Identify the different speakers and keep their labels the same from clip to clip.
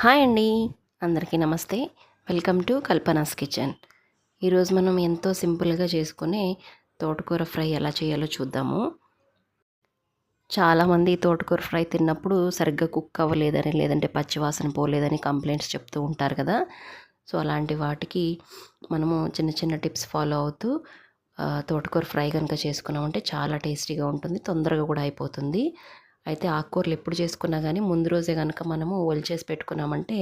Speaker 1: Hi అండి. అందరికీ నమస్తే. Welcome to Kalpana's kitchen. ఈరోజు మనం ఎంతో సింపుల్గా చేసుకునే తోటకూర ఫ్రై ఎలా చేయాలో చూద్దాము. చాలామంది తోటకూర ఫ్రై తిన్నప్పుడు సరిగ్గా కుక్ అవ్వలేదని లేదంటే పచ్చివాసన పోలేదని కంప్లైంట్స్ చెప్తూ ఉంటారు కదా. సో అలాంటి వాటికి మనము చిన్న చిన్న టిప్స్ ఫాలో అవుతూ తోటకూర ఫ్రై కనుక చేసుకున్నామంటే చాలా టేస్టీగా ఉంటుంది తొందరగా కూడా అయిపోతుంది. అయితే ఆకుకూరలు ఎప్పుడు చేసుకున్నా కానీ ముందు రోజే కనుక మనము ఒలిచేసి పెట్టుకున్నామంటే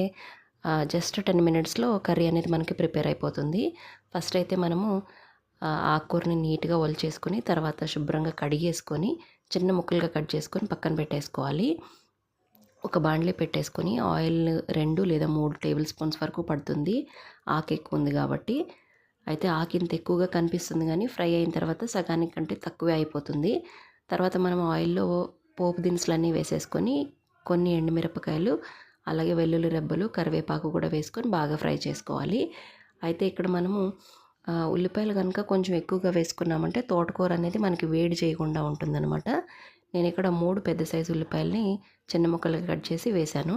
Speaker 1: జస్ట్ టెన్ మినిట్స్లో కర్రీ అనేది మనకి ప్రిపేర్ అయిపోతుంది. ఫస్ట్ అయితే మనము ఆకుకూరని నీట్గా ఒలిచేసుకొని తర్వాత శుభ్రంగా కడిగేసుకొని చిన్న ముక్కలుగా కట్ చేసుకొని పక్కన పెట్టేసుకోవాలి. ఒక బాండ్లీ పెట్టేసుకొని ఆయిల్ రెండు లేదా మూడు టేబుల్ స్పూన్స్ వరకు పడుతుంది. ఆకు ఎక్కువ ఉంది కాబట్టి. అయితే ఆకు ఇంత ఎక్కువగా కనిపిస్తుంది కానీ ఫ్రై అయిన తర్వాత సగానికంటే తక్కువే అయిపోతుంది. తర్వాత మనం ఆయిల్లో పోపు దినుసులన్నీ వేసేసుకొని కొన్ని ఎండుమిరపకాయలు అలాగే వెల్లుల్లి రెబ్బలు కరివేపాకు కూడా వేసుకొని బాగా ఫ్రై చేసుకోవాలి. అయితే ఇక్కడ మనము ఉల్లిపాయలు కనుక కొంచెం ఎక్కువగా వేసుకున్నామంటే తోటకూర అనేది మనకి వేడి చేయకుండా ఉంటుందన్నమాట. నేను ఇక్కడ మూడు పెద్ద సైజు ఉల్లిపాయలని చిన్న ముక్కలుగా కట్ చేసి వేశాను.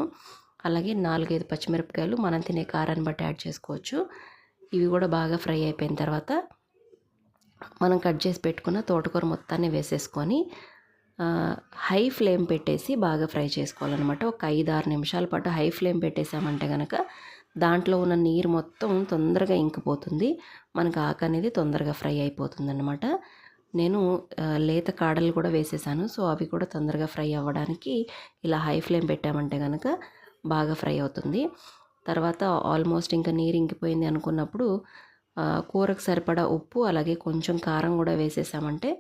Speaker 1: అలాగే నాలుగైదు పచ్చిమిరపకాయలు మనం తినే కారాన్ని బట్టి యాడ్ చేసుకోవచ్చు. ఇవి కూడా బాగా ఫ్రై అయిపోయిన తర్వాత మనం కట్ చేసి పెట్టుకున్న తోటకూర మొత్తాన్ని వేసేసుకొని హై ఫ్లేమ్ పెట్టేసి బాగా ఫ్రై చేసుకోవాలన్నమాట. ఒక ఐదు ఆరు నిమిషాల పాటు హై ఫ్లేమ్ పెట్టేసామంటే కనుక దాంట్లో ఉన్న నీరు మొత్తం తొందరగా ఇంకిపోతుంది. మనకు ఆకు అనేది తొందరగా ఫ్రై అయిపోతుంది అనమాట నేను లేత కాడలు కూడా వేసేసాను. సో అవి కూడా తొందరగా ఫ్రై అవ్వడానికి ఇలా హై ఫ్లేమ్ పెట్టామంటే కనుక బాగా ఫ్రై అవుతుంది. తర్వాత ఆల్మోస్ట్ ఇంకా నీరు ఇంకిపోయింది అనుకున్నప్పుడు కూరకు సరిపడా ఉప్పు అలాగే కొంచెం కారం కూడా వేసేసామంటే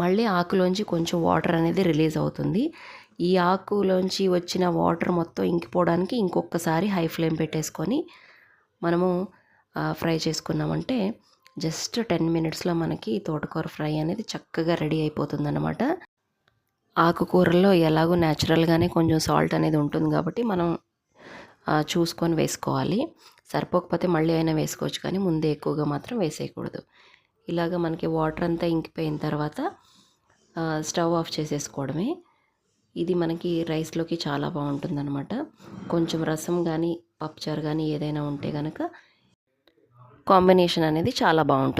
Speaker 1: మళ్ళీ ఆకులోంచి కొంచెం వాటర్ అనేది రిలీజ్ అవుతుంది. ఈ ఆకులోంచి వచ్చిన వాటర్ మొత్తం ఇంకిపోవడానికి ఇంకొకసారి హై ఫ్లేమ్ పెట్టేసుకొని మనము ఫ్రై చేసుకున్నామంటే జస్ట్ టెన్ మినిట్స్లో మనకి తోటకూర ఫ్రై అనేది చక్కగా రెడీ అయిపోతుందన్నమాట. ఆకుకూరల్లో ఎలాగో న్యాచురల్గానే కొంచెం సాల్ట్ అనేది ఉంటుంది కాబట్టి మనం చూసుకొని వేసుకోవాలి. సరిపోకపోతే మళ్ళీ అయినా వేసుకోవచ్చు కానీ ముందే ఎక్కువగా మాత్రం వేసేయకూడదు. ఇలాగ మనకి వాటర్ అంతా ఇంకిపోయిన తర్వాత స్టవ్ ఆఫ్ చేసేసుకోవడమే. ఇది మనకి రైస్లోకి చాలా బాగుంటుందన్నమాట. కొంచెం రసం కానీ పప్పుచారు కానీ ఏదైనా ఉంటే కనుక కాంబినేషన్ అనేది చాలా బాగుంటుంది.